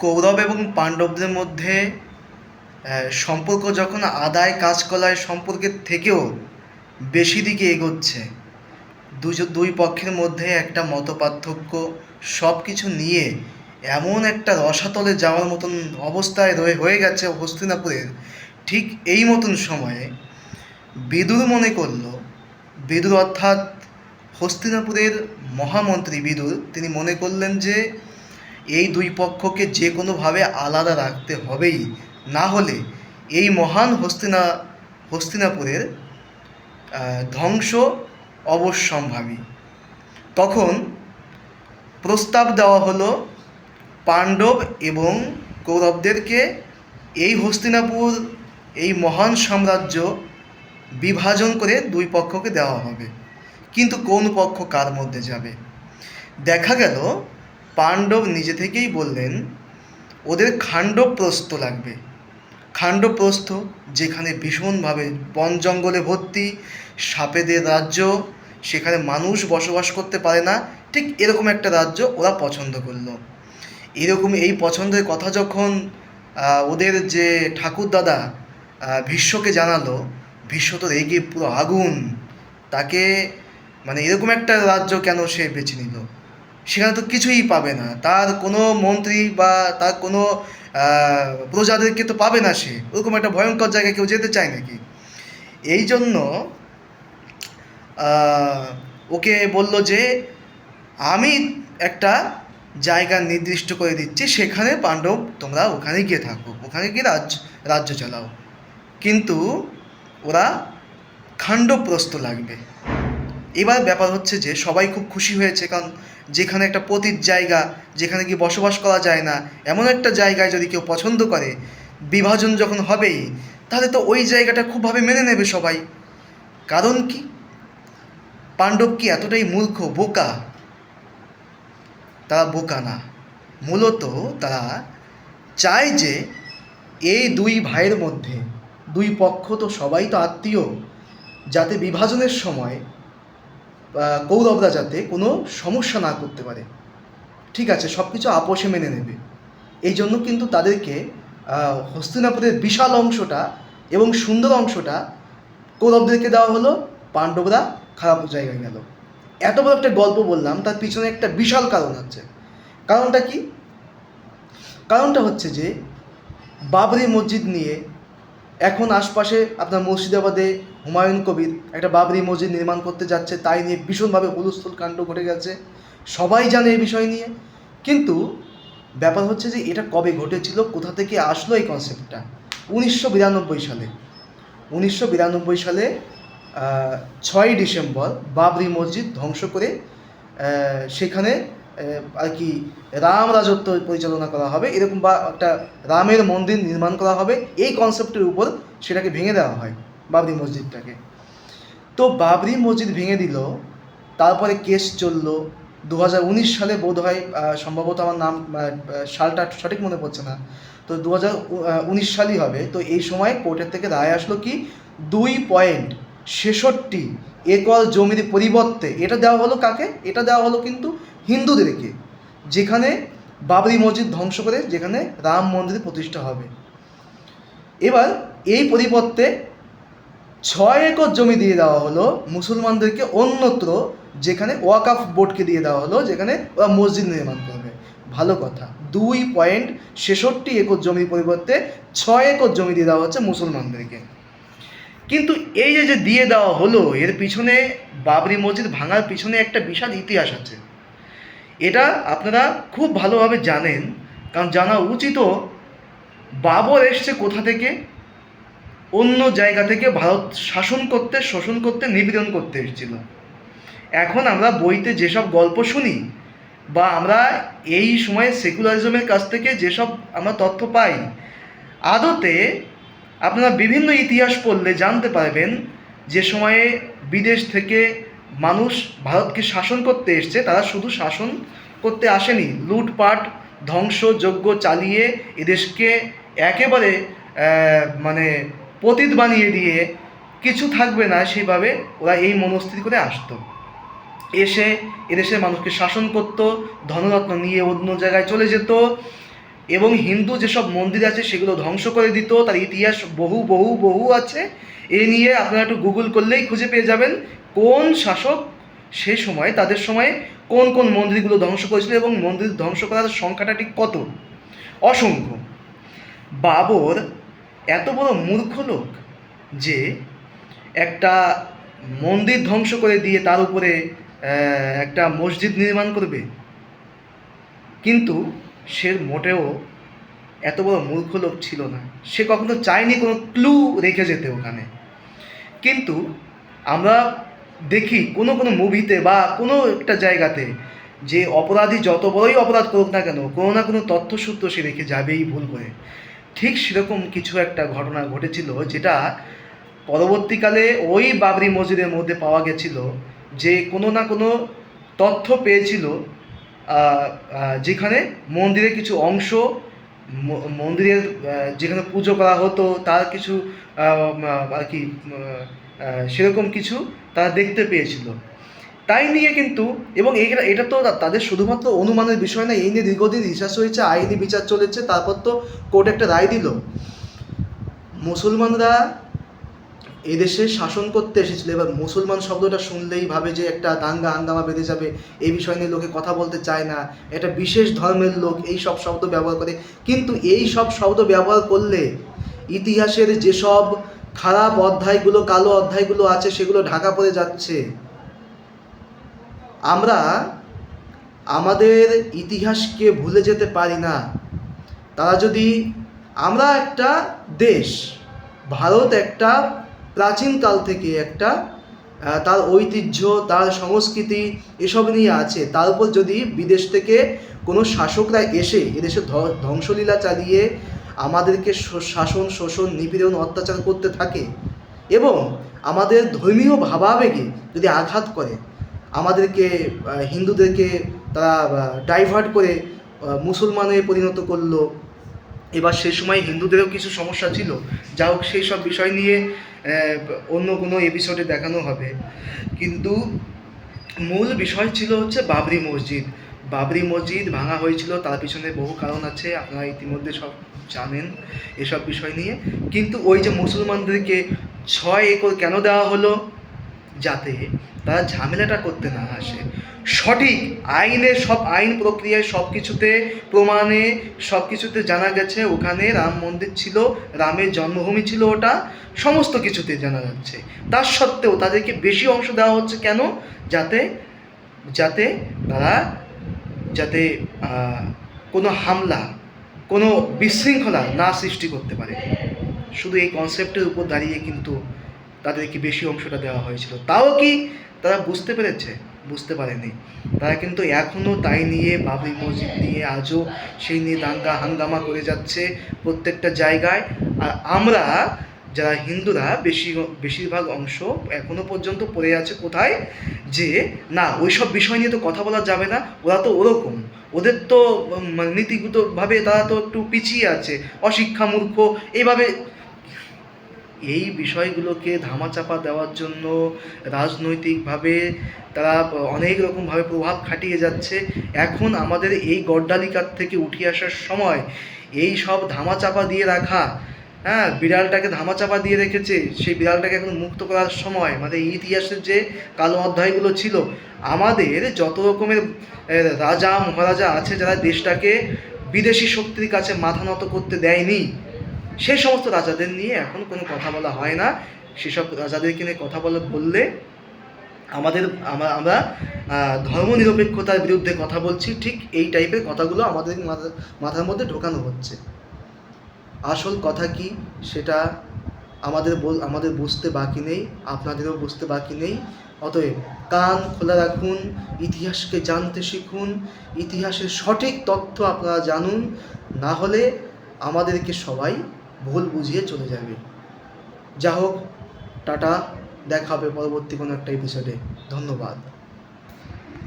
কৌরব এবং পাণ্ডবদের মধ্যে সম্পর্ক যখন আদায় কাজকলায় সম্পর্কের থেকেও বেশি দিকে এগোচ্ছে দুজ দুই পক্ষের মধ্যে একটা মতপার্থক্য সব কিছু নিয়ে এমন একটা রসাতলে যাওয়ার মতন অবস্থায় রয়ে, হয়ে গেছে হস্তিনাপুরের ঠিক এই মতন সময়ে। বিদুর মনে করল, বিদুর অর্থাৎ হস্তিনাপুরের মহামন্ত্রী বিদুর, তিনি মনে করলেন যে এই দুই পক্ষকে যে কোনোভাবে আলাদা রাখতে হবেই। না হলে এই মহান হস্তিনা হস্তিনাপুরের ধ্বংস অবশ্যম্ভাবী। তখন প্রস্তাব দেওয়া হলো পাণ্ডব এবং কৌরবদেরকে এই হস্তিনাপুর, এই মহান সাম্রাজ্য বিভাজন করে দুই পক্ষকে দেওয়া হবে। কিন্তু কোন পক্ষ কার মধ্যে যাবে? দেখা গেল পাণ্ডব নিজে থেকেই বললেন ওদের খাণ্ডপ্রস্থ লাগবে। খাণ্ডপ্রস্থ যেখানে ভীষণভাবে বন জঙ্গলে ভর্তি সাপেদের রাজ্য সেখানে মানুষ বসবাস করতে পারে না ঠিক এরকম একটা রাজ্য ওরা পছন্দ করল। এরকম এই পছন্দের কথা যখন ওদের যে ঠাকুরদাদা আহ, ভীষ্মকে জানালো ভীষ্ম তো রেগে পুরো আগুন তাকে মানে এরকম একটা রাজ্য কেন সে বেছে নিল? সেখানে তো কিছুই পাবে না। তার কোনো মন্ত্রী বা তার কোনো প্রজাদেরকে তো পাবে না সে। ওরকম একটা ভয়ঙ্কর জায়গায় কেউ যেতে চায় নাকি? এই জন্য ওকে বলল যে, আমি একটা জায়গা নির্দিষ্ট করে দিচ্ছি, সেখানে পাণ্ডব, তোমরা ওখানে গিয়ে থাকো। ওখানে গিয়ে রাজ্য রাজ্য চালাও। কিন্তু ওরা খাণ্ডপ্রস্ত লাগবে। এবার ব্যাপার হচ্ছে যে সবাই খুব খুশি হয়েছে, কারণ যেখানে একটা পতিত জায়গা, যেখানে কি বসবাস করা যায় না, এমন একটা জায়গায় যদি কেউ পছন্দ করে, বিভাজন যখন হবেই, তাহলে তো ওই জায়গাটা খুবভাবে মেনে নেবে সবাই। কারণ কি? পাণ্ডব কি এতটাই মূর্খ, বোকা? তারা বোকা না। মূলত তারা চায় যে এই দুই ভাইয়ের মধ্যে, দুই পক্ষ তো সবাই তো আত্মীয়, যাতে বিভাজনের সময় কৌরবরা যাতে কোনো সমস্যা না করতে পারে। ঠিক আছে সব কিছু আপোষে মেনে নেবে। এই জন্য কিন্তু তাদেরকে হস্তিনাপুরের বিশাল অংশটা এবং সুন্দর অংশটা কৌরবদেরকে দেওয়া হলো, পাণ্ডবরা খারাপ জায়গায় গেল। এত বড় একটা গল্প বললাম, তার পিছনে একটা বিশাল কারণ আছে। কারণটা কি? কারণটা হচ্ছে যে, বাবরি মসজিদ নিয়ে এখন আশপাশে আপনার মুর্শিদাবাদে হুমায়ুন কবির একটা বাবরি মসজিদ নির্মাণ করতে যাচ্ছে, তাই নিয়ে ভীষণভাবে হুলস্থুল কাণ্ড ঘটে গেছে। সবাই জানে এই বিষয় নিয়ে। কিন্তু ব্যাপার হচ্ছে যে এটা কবে ঘটেছিল, কোথা থেকে আসলো এই কনসেপ্টটা উনিশশো বিরানব্বই সালে। উনিশশো বিরানব্বই সালে ছয়ই ডিসেম্বর বাবরি মসজিদ ধ্বংস করে সেখানে আর কি রাম রাজত্ব পরিচালনা করা হবে, এরকম বা একটা রামের মন্দির নির্মাণ করা হবে, এই কনসেপ্টের উপর সেটাকে ভেঙে দেওয়া হয়। বাবরি মসজিদটাকে। তো বাবরি মসজিদ ভেঙে দিল, তারপরে কেস চলল। দু সালে বোধ হয় সম্ভবত আমার নাম সালটা সঠিক মনে পড়ছে না। তো দু হাজার উনিশ সালই হবে। তো এই সময় কোর্টের থেকে রায় আসলো কি, দুই পয়েন্ট ছেষট্টি একর জমির পরিবর্তে, এটা দেওয়া হলো কাকে? এটা দেওয়া হলো কিন্তু হিন্দুদেরকে, যেখানে বাবরি মসজিদ ধ্বংস করে, যেখানে রাম মন্দির প্রতিষ্ঠা হবে। এবার এই পরিবর্তে ছয় একর জমি দিয়ে দেওয়া হলো মুসলমানদেরকে অন্যত্র যেখানে ওয়াকাফ বোর্ডকে দিয়ে দেওয়া হলো, যেখানে ওরা মসজিদ নির্মাণ করবে। ভালো কথা। দুই পয়েন্ট ছেষট্টি একর জমির পরিবর্তে ছয় একর জমি দিয়ে দেওয়া হচ্ছে মুসলমানদেরকে। কিন্তু এই যে যে দিয়ে দেওয়া হলো, এর পিছনে বাবরি মসজিদ ভাঙার পিছনে একটা বিশাল ইতিহাস আছে। এটা আপনারা খুব ভালোভাবে জানেন, কারণ জানা উচিতও বাবর এসছে কোথা থেকে? অন্য জায়গা থেকে ভারত শাসন করতে, শোষণ করতে, নিবেদন করতে এসেছিল। এখন আমরা বইতে যেসব গল্প শুনি বা আমরা এই সময়ে সেকুলারিজমের কাছ থেকে যেসব আমরা তথ্য পাই, আদতে আপনারা বিভিন্ন ইতিহাস পড়লে জানতে পারবেন যে সময়ে বিদেশ থেকে মানুষ ভারতকে শাসন করতে এসছে, তারা শুধু শাসন করতে আসেনি, লুটপাট, ধ্বংসযজ্ঞ চালিয়ে এদেশকে একেবারে মানে পতিত বানিয়ে দিয়ে কিছু থাকবে না সেইভাবে ওরা এই মনস্থিতি করে আসতো। এসে এদেশের মানুষকে শাসন করতো, ধনরত্ন নিয়ে অন্য জায়গায় চলে যেত এবং হিন্দু যেসব মন্দির আছে সেগুলো ধ্বংস করে দিত। তার ইতিহাস বহু বহু বহু আছে। এ নিয়ে আপনারা একটু গুগল করলেই খুঁজে পেয়ে যাবেন কোন শাসক সে সময়, তাদের সময়ে কোন কোন মন্দিরগুলো ধ্বংস করেছিল এবং মন্দির ধ্বংস করার সংখ্যাটা ঠিক কত? অসংখ্য। বাবর এত বড় মূর্খ লোক যে একটা মন্দির ধ্বংস করে দিয়ে তার উপরে একটা মসজিদ নির্মাণ করবে। কিন্তু সে মোটেও এত বড় মূর্খ লোক ছিল না। সে কখনো চায়নি কোনো ক্লু রেখে যেতে ওখানে। কিন্তু আমরা দেখি কোনো কোনো মুভিতে বা কোনো একটা জায়গাতে যে অপরাধী যত বড়ই অপরাধ করুক না কেন, কোনো না কোনো তথ্যসূত্র সে রেখে যাবেই ভুল করে। ঠিক সেরকম কিছু একটা ঘটনা ঘটেছিল যেটা পরবর্তীকালে ওই বাবরি মসজিদের মধ্যে পাওয়া গেছিল যে কোনো না কোনো তথ্য পেয়েছিল যেখানে মন্দিরের কিছু অংশ মন্দিরের যেখানে পুজো করা হতো, তার কিছু আর কি সেরকম কিছু তারা দেখতে পেয়েছিল। তাই নিয়ে কিন্তু, এবং এটা এটা তো, তাদের শুধুমাত্র অনুমানের বিষয় না, এই নিয়ে দীর্ঘদিন রিসার্চ হয়েছে, আইনি বিচার চলেছে, তারপর তো কোর্ট একটা রায় দিল। মুসলমানরা এদেশে শাসন করতে এসেছিল, এবার মুসলমান শব্দটা শুনলেই ভাবে যে একটা দাঙ্গা হাঙ্গামা বেঁধে যাবে, এই বিষয় নিয়ে লোকে কথা বলতে চায় না, এটা বিশেষ ধর্মের লোক, এই সব শব্দ ব্যবহার করে, কিন্তু এই সব শব্দ ব্যবহার করলে ইতিহাসের যেসব খারাপ অধ্যায়গুলো, কালো অধ্যায়গুলো আছে, সেগুলো ঢাকা পড়ে যাচ্ছে। আমরা আমাদের ইতিহাসকে ভুলে যেতে পারি না। তারা যদি আমরা একটা দেশ, ভারত একটা প্রাচীনকাল থেকে একটা তার ঐতিহ্য, তার সংস্কৃতি এসব নিয়ে আছে, তার উপর যদি বিদেশ থেকে কোনো শাসকরা এসে এদেশে ধ্বংসলীলা চালিয়ে আমাদেরকে শাসন, শোষণ, নিপীড়ন, অত্যাচার করতে থাকে এবং আমাদের ধর্মীয় ভাবাবেগে যদি আঘাত করে আমাদেরকে হিন্দুদেরকে তারা ডাইভার্ট করে মুসলমানে পরিণত করল। এবার সে সময় হিন্দুদেরও কিছু সমস্যা ছিল। যা হোক, সেই সব বিষয় নিয়ে অন্য কোনো এপিসোডে দেখানো হবে। কিন্তু মূল বিষয় ছিল হচ্ছে বাবরি মসজিদ। বাবরি মসজিদ ভাঙা হয়েছিল, তার পিছনে বহু কারণ আছে, আপনারা ইতিমধ্যে সব জানেন এসব বিষয় নিয়ে। কিন্তু ওই যে মুসলমানদেরকে ছয় একর কেন দেওয়া হলো? যাতে তারা ঝামেলাটা করতে না আসে। সঠিক আইনের সব আইন প্রক্রিয়ায় সব কিছুতে প্রমাণে সব কিছুতে জানা গেছে, ওখানে রাম মন্দির ছিল, রামের জন্মভূমি ছিল ওটা, সমস্ত কিছুতে জানা যাচ্ছে। তার সত্ত্বেও তাদেরকে বেশি অংশ দেওয়া হচ্ছে কেন? যাতে যাতে তারা, যাতে কোনো হামলা, কোনো বিশৃঙ্খলা না সৃষ্টি করতে পারে। শুধু এই কনসেপ্টের উপর দাঁড়িয়ে কিন্তু তাদেরকে বেশি অংশটা দেওয়া হয়েছিল। তাও কি তারা বুঝতে পেরেছে, বুঝতে পারেনি। তারা কিন্তু এখনও তাই নিয়ে বাবরি মসজিদ নিয়ে আজও সেই নিয়ে দাঙ্গা হাঙ্গামা করে যাচ্ছে প্রত্যেকটা জায়গায়। আর আমরা, যারা হিন্দুরা, বেশি, বেশিরভাগ অংশ এখনও পর্যন্ত পড়ে আছে কোথায়? যে, না, ওইসব বিষয় নিয়ে তো কথা বলা যাবে না, ওরা তো ওরকম। ওদের তো মানে নীতিগতভাবে তারা তো একটু পিছিয়ে আছে অশিক্ষা মূর্খ এইভাবে এই বিষয়গুলোকে ধামাচাপা দেওয়ার জন্য রাজনৈতিকভাবে তারা অনেক রকমভাবে প্রভাব খাটিয়ে যাচ্ছে। এখন আমাদের এই গড্ডালিকার থেকে উঠে আসার সময় এই সব ধামাচাপা দিয়ে রাখা হ্যাঁ বিড়ালটাকে ধামাচাপা দিয়ে রেখেছে, সেই বিড়ালটাকে এখন মুক্ত করার সময় মানে ইতিহাসের যে কালো অধ্যায়গুলো ছিল, আমাদের যত রকমের রাজা, মহারাজা আছে যারা দেশটাকে বিদেশি শক্তির কাছে মাথা নত করতে দেয়নি সেই সমস্ত রাজাদের নিয়ে এখন কোনো কথা বলা হয় না। সেসব রাজাদেরকে নিয়ে কথা বলা, বললে আমাদের আমরা ধর্মনিরপেক্ষতার বিরুদ্ধে কথা বলছি, ঠিক এই টাইপের কথাগুলো আমাদের মাথা- মাথার মধ্যে ঢোকানো হচ্ছে। আসল কথা কি সেটা আমাদের আমাদের বুঝতে বাকি নেই, আপনাদেরও বুঝতে বাকি নেই। অতএব কান খোলা রাখুন, ইতিহাসকে জানতে শিখুন, ইতিহাসের সঠিক তথ্য আপনারা জানুন, না হলে আমাদেরকে সবাই ভুল বুঝিয়ে চলে যাবে। যা হোক টাটা দেখা হবে পরবর্তী কোনো একটা এপিসোডে ধন্যবাদ।